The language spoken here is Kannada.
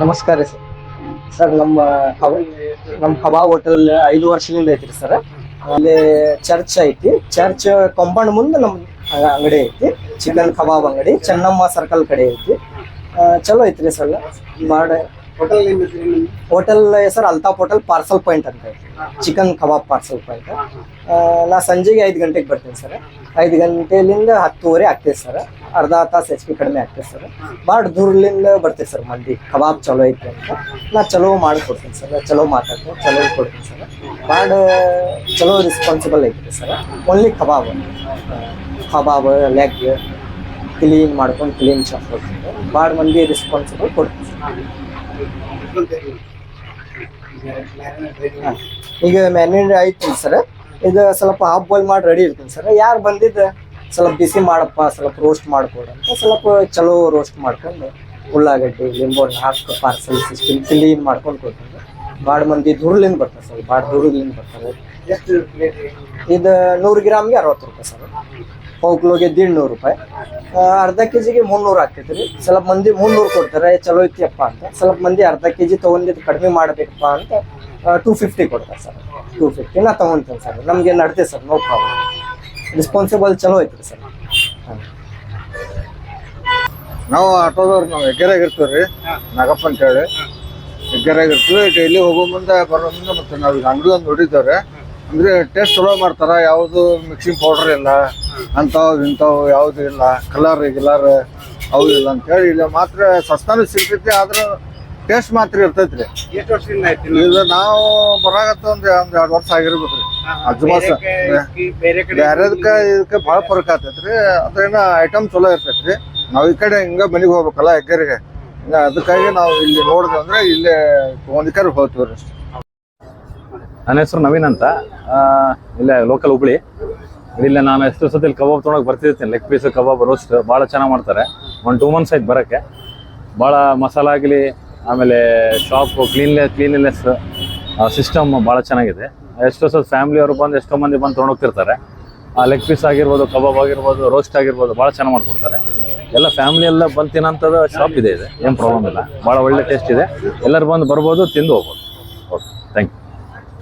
ನಮಸ್ಕಾರ ಸರ್. ಸರ್, ನಮ್ಮ ನಮ್ಮ ಹಬಾ ಹೋಟೆಲ್ ಐದು ವರ್ಷದಿಂದ ಐತ್ರಿ ಸರ್. ಅಲ್ಲಿ ಚರ್ಚ್ ಐತಿ. ಚರ್ಚ್ ಕಾಂಪೌಂಡ್ ಮುಂದೆ ನಮ್ಮ ಅಂಗಡಿ ಐತಿ. ಚಿಕನ್ ಕಬಾಬ್ ಅಂಗಡಿ, ಚೆನ್ನಮ್ಮ ಸರ್ಕಲ್ ಕಡೆ ಐತಿ. ಚಲೋ ಐತ್ರಿ ಸರ್. ಮಾಡ ಹೋಟೆಲ್ ಹೆಸರು ಅಲ್ತಾಫ್ ಹೋಟೆಲ್ ಪಾರ್ಸಲ್ ಪಾಯಿಂಟ್ ಅಂತ ಚಿಕನ್ ಕಬಾಬ್ ಪಾರ್ಸಲ್ ಪಾಯಿಂಟ್ ನಾ ಸಂಜೆಗೆ ಐದು ಗಂಟೆಗೆ ಬರ್ತೀನಿ ಸರ್. ಐದು ಗಂಟೆಲಿಂದ ಹತ್ತುವರೆ ಆಗ್ತೈತೆ ಸರ್. ಅರ್ಧ ತಾಸು ಹೆಚ್ಚಿಗೆ ಕಡಿಮೆ ಆಗ್ತೈತೆ ಸರ್. ಭಾಳ ದೂರಲಿಂದ ಬರ್ತೀವಿ ಸರ್ ಮಂದಿ ಕಬಾಬ್ ಚಲೋ ಐತೆ ಅಂತ. ನಾ ಚಲೋ ಮಾಡಿಕೊಡ್ತೀನಿ ಸರ್. ಚಲೋ ಮಾತಾಡ್ತೀನಿ ಚಲೋ ಕೊಡ್ತೀನಿ ಸರ್. ಭಾಳ ಚಲೋ ರೆಸ್ಪಾನ್ಸಿಬಲ್ ಐತೆ sir. Only kebab kebab leg clean ಮಾಡ್ಕೊಂಡು ಕ್ಲೀನ್ ಶಾಪ್ ಕೊಡ್ತೀನಿ ಭಾಳ ಮಂದಿ ರೆಸ್ಪಾನ್ಸಿಬಲ್ ಕೊಡ್ತೀನಿ ಸರ್. ಈಗ ಮ್ಯಾನೇಜ್ ಐತಿ ಸರ್. ಇದು ಸ್ವಲ್ಪ ಹಾಫ್ ಬಾಯ್ಲ್ ಮಾಡಿ ರೆಡಿ ಇರ್ತೀನಿ ಸರ್. ಯಾರು ಬಂದಿದ್ದು? ಸ್ವಲ್ಪ ಬಿಸಿ ಮಾಡಪ್ಪ, ಸ್ವಲ್ಪ ರೋಸ್ಟ್ ಮಾಡ್ಕೊಡು ಅಂತ ಸ್ವಲ್ಪ ಚಲೋ ರೋಸ್ಟ್ ಮಾಡ್ಕೊಂಡು ಉಳ್ಳಾಗಡ್ಡಿ ಲಿಂಬು ಹಾಕಿ ಪಾರ್ಸಲ್ ಸಿಸ್ಟಮ್ ಕ್ಲೀನ್ ಮಾಡ್ಕೊಂಡು ಕೊಡ್ತೀನಿ. ಭಾಳ ಮಂದಿ ದೂರಲಿಂದ ಬರ್ತಾರೆ ಸರ್ ಭಾಳ ದೂರದಿಂದ ಬರ್ತಾರೆ. ಇದು ನೂರು ಗ್ರಾಮ್ಗೆ ಅರವತ್ತು ರೂಪಾಯಿ ಸರ್. ಪಾವು ಕಿಲೋಗೆ ದೀಡ್ ನೂರು ರೂಪಾಯಿ ಅರ್ಧ ಕೆ ಜಿಗೆ ಮುನ್ನೂರು ಆಗ್ತೈತೆ ರೀ. ಸ್ವಲ್ಪ ಮಂದಿ ಮುನ್ನೂರು ಕೊಡ್ತಾರೆ, ಚಲೋ ಐತಿಯಪ್ಪ ಅಂತ. ಸ್ವಲ್ಪ ಮಂದಿ ಅರ್ಧ ಕೆ ಜಿ ತೊಗೊಂಡಿದ್ದು ಕಡಿಮೆ ಮಾಡಬೇಕಪ್ಪ ಅಂತ ಟೂ ಫಿಫ್ಟಿ ಕೊಡ್ತಾರೆ ಸರ್. ಟೂ ಫಿಫ್ಟಿ ನಾ ತೊಗೊಂತೀನಿ ಸರ್. ನಮಗೆ ನಡ್ತೆ ಸರ್ ನೋ ಪ್ರಾಬ್ಲಮ್ ರೆಸ್ಪಾನ್ಸಿಬಲ್ ಚಲೋ ಐತ್ರಿ ಸರ್. ನಾವು ಆಟೋದವ್ರು, ನಾವು ಹೆಗ್ಗೆರೆಗೆ ಇರ್ತೀವಿ ರೀ ನಾಗಪ್ಪ ಅಂತ ಇರ್ತೀವಿ ಡೈಲಿ ಹೋಗೋ ಮುಂದೆ ಬರೋ ಮುಂದೆ ಮತ್ತೆ ನಾವು ಈಗ ಅಂಗಡಿ ಒಂದು ನೋಡಿದ್ದೇವ್ರೆ ಅಂದ್ರೆ ಟೇಸ್ಟ್ ಚಲೋ ಮಾಡ್ತಾರ ಯಾವುದು ಮಿಕ್ಸಿಂಗ್ ಪೌಡರ್ ಇಲ್ಲ ಅಂಥವು ಇಂಥವು ಯಾವುದು ಇಲ್ಲ ಕಲರ್ ಗಿಲರ್ ಅವು ಇಲ್ಲ ಅಂತ ಹೇಳಿ ಇಲ್ಲ ಮಾತ್ರ ಸಸ್ತಾನು ಸಿಗ್ತೈತಿ ಆದ್ರೆ ಟೇಸ್ಟ್ ಮಾತ್ರ ಇರ್ತೈತಿ ರೀ ಎಷ್ಟು ವರ್ಷದಿಂದ ಆಯ್ತು ಇದು ನಾವು ಬರಾಗತ್ತ ಒಂದು ಒಂದು ಎರಡು ವರ್ಷ ಆಗಿರ್ಬೇಕು ರೀ ಅಜ್ಜಮಾಸ ಬೇರೆ ಕಡೆ ಬ್ಯಾರೆದಕ್ಕೆ ಇದಕ್ಕೆ ಭಾಳ ಫರಕ್ ಆಗ್ತೈತ್ರಿ ಅದ್ರೇನ ಐಟಮ್ ಚಲೋ ಇರ್ತೈತ್ರಿ. ನಾವು ಈ ಕಡೆ ಹಿಂಗ ಮನೆಗೆ ಹೋಗ್ಬೇಕಲ್ಲ ಹೆಗ್ಗರಿಗೆ ಹಿಂಗ ಅದಕ್ಕಾಗಿ ನಾವು ಇಲ್ಲಿ ನೋಡಿದ್ವಿ ಅಂದ್ರೆ ಇಲ್ಲೇ ಒಂದಕ್ಕಾರು ಹೋಗ್ತೀವಿ ಅಷ್ಟೇ. ನನ್ನ ಹೆಸರು ನವೀನ್ ಅಂತ. ಇಲ್ಲೇ ಲೋಕಲ್ ಹುಬ್ಳಿ. ಇಲ್ಲ ನಾನು ಎಷ್ಟು ಸತಿ ಕಬಾಬ್ ತೊಗೊಳಕ್ ಬರ್ತಿರ್ತೀನಿ. ಲೆಗ್ ಪೀಸ್ ಕಬಾಬ್ ರೋಸ್ಟ್ ಭಾಳ ಚೆನ್ನಾಗಿ ಮಾಡ್ತಾರೆ. ಒಂದು ಟೂ ಮಂತ್ಸ್ ಆಯ್ತು ಬರೋಕ್ಕೆ. ಭಾಳ ಮಸಾಲ ಆಗಲಿ, ಆಮೇಲೆ ಶಾಪು ಕ್ಲೀನ್ಲೆ ಕ್ಲೀನ್ಲೆಸ್ ಸಿಸ್ಟಮ್ ಭಾಳ ಚೆನ್ನಾಗಿದೆ. ಎಷ್ಟೋ ಸತಿ ಫ್ಯಾಮಿಲಿ ಅವರು ಬಂದು ಎಷ್ಟೋ ಮಂದಿ ಬಂದು ತೊಗೊಂಡೋಗ್ತಿರ್ತಾರೆ. ಲೆಗ್ ಪೀಸ್ ಆಗಿರ್ಬೋದು, ಕಬಾಬ್ ಆಗಿರ್ಬೋದು ರೋಸ್ಟ್ ಆಗಿರ್ಬೋದು ಭಾಳ ಚೆನ್ನಾಗಿ ಮಾಡಿಕೊಡ್ತಾರೆ. ಎಲ್ಲ ಫ್ಯಾಮಿಲಿ ಎಲ್ಲ ಬಂದು ತಿನ್ನೋಂಥದ್ದು ಶಾಪ್ ಇದೆ ಇದೆ, ಏನು ಪ್ರಾಬ್ಲಮ್ ಇಲ್ಲ. ಭಾಳ ಒಳ್ಳೆ ಟೇಸ್ಟ್ ಇದೆ. ಎಲ್ಲರೂ ಬಂದು ಬರ್ಬೋದು, ತಿಂದು ಹೋಗ್ಬೋದು. Okay thank you